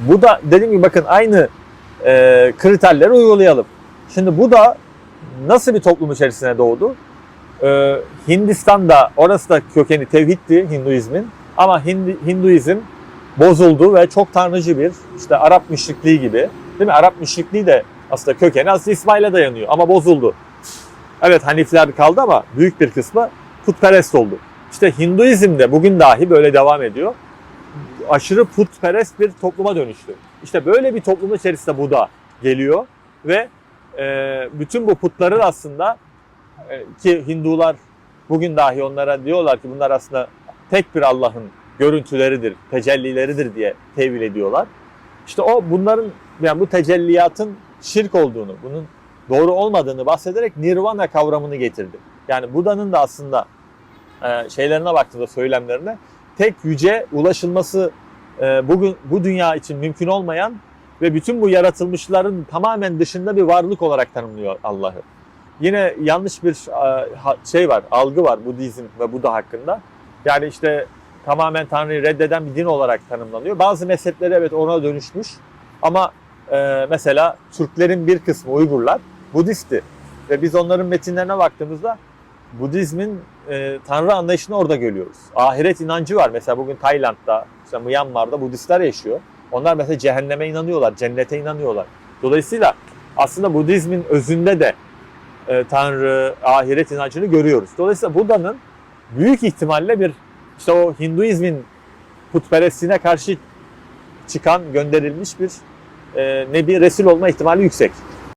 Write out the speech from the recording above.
Bu da dediğim gibi bakın aynı e, kriterleri uygulayalım. Şimdi bu da nasıl bir toplum içerisine doğdu? E, Hindistan'da orası da kökeni tevhiddi Hinduizmin. Ama Hindi, Hinduizm bozuldu ve çok tanrıcı bir işte Arap müşrikliği gibi. Değil mi? Arap müşrikliği de aslında kökeni aslında İsmail'e dayanıyor ama bozuldu. Evet Hanifler kaldı ama büyük bir kısmı putperest oldu. İşte Hinduizm de bugün dahi böyle devam ediyor. Aşırı putperest bir topluma dönüştü. İşte böyle bir toplum içerisinde Buda geliyor ve e, bütün bu putların aslında e, ki Hindular bugün dahi onlara diyorlar ki bunlar aslında tek bir Allah'ın görüntüleridir, tecellileridir diye tevil ediyorlar. İşte o bunların yani bu tecelliyatın şirk olduğunu, bunun doğru olmadığını bahsederek nirvana kavramını getirdi. Yani Buda'nın da aslında e, şeylerine baktığımda söylemlerine tek yüce ulaşılması e, bugün bu dünya için mümkün olmayan ve bütün bu yaratılmışların tamamen dışında bir varlık olarak tanımlıyor Allah'ı. Yine yanlış bir e, şey var, algı var Budizm ve Buda hakkında. Yani işte tamamen Tanrı'yı reddeden bir din olarak tanımlanıyor. Bazı mezhepleri evet ona dönüşmüş ama e, mesela Türklerin bir kısmı Uygurlar Budist'ti. Ve biz onların metinlerine baktığımızda Budizmin e, Tanrı anlayışını orada görüyoruz. Ahiret inancı var. Mesela bugün Tayland'da, işte Myanmar'da Budistler yaşıyor. Onlar mesela cehenneme inanıyorlar, cennete inanıyorlar. Dolayısıyla aslında Budizmin özünde de e, Tanrı, ahiret inancını görüyoruz. Dolayısıyla Buda'nın büyük ihtimalle bir işte o Hinduizmin putperestliğine karşı çıkan, gönderilmiş bir e, nebi resul olma ihtimali yüksek.